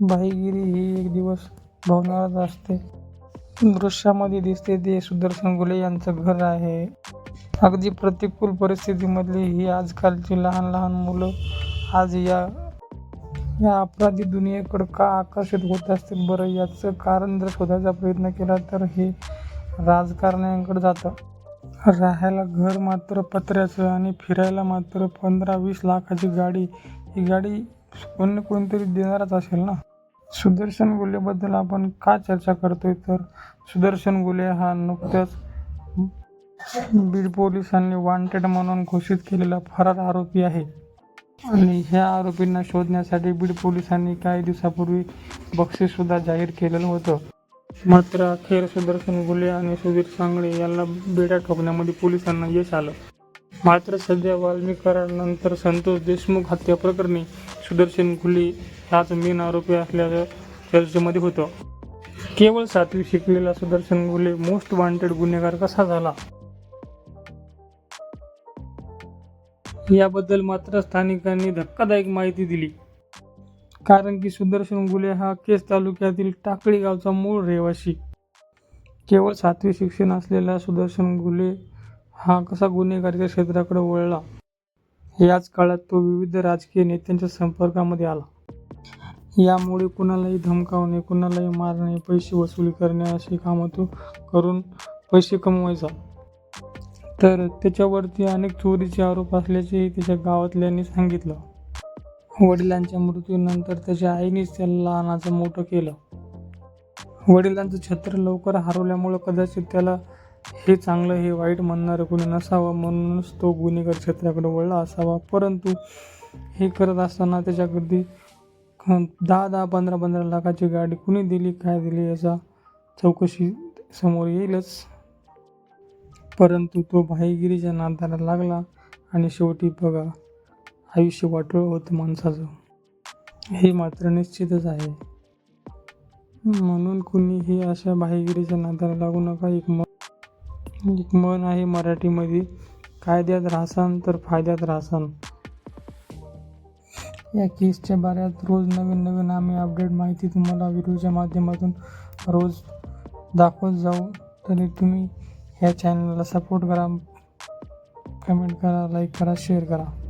भाईगिरी ही एक दिवस भवनारच असते. दृश्यामध्ये दिसते ते सुदर्शन गुले यांचं घर आहे. अगदी प्रतिकूल परिस्थितीमधली ही आजकालची लहान लहान मुलं आज या या अपराधी दुनियेकडं का आकर्षित होत असतील बरं याचं कारण जर शोधायचा प्रयत्न केला तर हे राजकारण्यांकडे जातं. राहायला घर मात्र पत्र्याचं आणि फिरायला मात्र पंधरा वीस लाखाची गाडी ही गाडी कोणी ना कोणीतरी देणारच असेल ना? सुदर्शन गुलेबद्दल आपण का चर्चा करतोय तर? सुदर्शन गुले हा नुकत्याच बीड पोलिसांनी वॉन्टेड म्हणून घोषित केलेला फरार आरोपी आहे. आणि ह्या आरोपींना शोधण्यासाठी बीड पोलिसांनी काही दिवसापूर्वी बक्षीससुद्धा जाहीर केलेलं होतं. मात्र अखेर सुदर्शन गुले आणि सुधीर सांगळे यांना बेड्या ठोकण्यामध्ये पोलिसांना यश आलं. मात्र सध्या वाल्मिक संतोष देशमुख हत्या प्रकरणी सुदर्शन गुले हाच मेन आरोपी असल्याचं चर्चेमध्ये होतं. केवळ सातवी शिकलेला सुदर्शन गुले मोस्ट वॉन्टेड गुन्हेगार कसा झाला? याबद्दल मात्र स्थानिकांनी धक्कादायक माहिती दिली. कारण की सुदर्शन गुले हा केस तालुक्यातील टाकळी गावचा मूळ रहिवासी. केवळ सातवी शिक्षण असलेला सुदर्शन गुले हा कसा गुन्हेगारीच्या क्षेत्राकडे वळला याच काळात तो विविध राजकीय नेत्यांच्या संपर्कामध्ये आला. यामुळे कुणालाही धमकावणे कुणालाही मारणे पैसे वसुली करणे अशी कामं तो करून पैसे कमवायचा तर त्याच्यावरती अनेक चोरीचे आरोप असल्याचेही त्याच्या गावातल्यांनी सांगितलं. वडिलांच्या मृत्यूनंतर त्याच्या आईनेच त्याला लहानाचं मोठं केलं. वडिलांचं छत्र लवकर हरवल्यामुळं कदाचित त्याला हे चांगलं हे वाईट म्हणणारं कुणी नसावं म्हणूनच तो गुन्हेगार क्षेत्राकडे वळला असावा. परंतु हे करत असताना त्याच्याकडे दहा दहा पंधरा पंधरा लाखाची गाडी कुणी दिली काय दिली याचा चौकशी समोर येईलच. परंतु तो भाईगिरीच्या नादाला लागला आणि शेवटी बघा आयुष्य वाटोळ होतं माणसाचं. हे मात्र निश्चितच आहे. म्हणून कुणीही अशा भाईगिरीच्या नादाला लागू नका. एक एक मन आहे मराठीमध्ये. कायद्यात राहसान तर फायद्यात राहसान. या केसच्या बाऱ्यात रोज नवीन नवीन आम्ही अपडेट माहिती तुम्हाला व्हिडिओच्या माध्यमातून रोज दाखवत जाऊ. तरी तुम्ही ह्या चॅनलला सपोर्ट करा. कमेंट करा लाईक करा शेअर करा.